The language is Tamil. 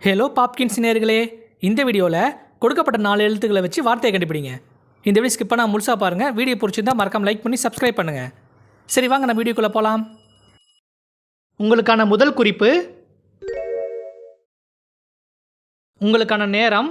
ஹலோ பாப்கின்ஸ் நேர்களே இந்த வீடியோவில் கொடுக்கப்பட்ட நாலு எழுத்துக்களை வச்சு வார்த்தையை கண்டுபிடிங்க. இந்த வீடியோ ஸ்கிப் பண்ணால் முழுசாக பாருங்கள் வீடியோ பிடிச்சிருந்தா மறக்காமல் லைக் பண்ணி சப்ஸ்கிரைப் பண்ணுங்கள் சரி வாங்க நம்ம வீடியோக்குள்ளே போகலாம் உங்களுக்கான முதல் குறிப்பு உங்களுக்கான நேரம்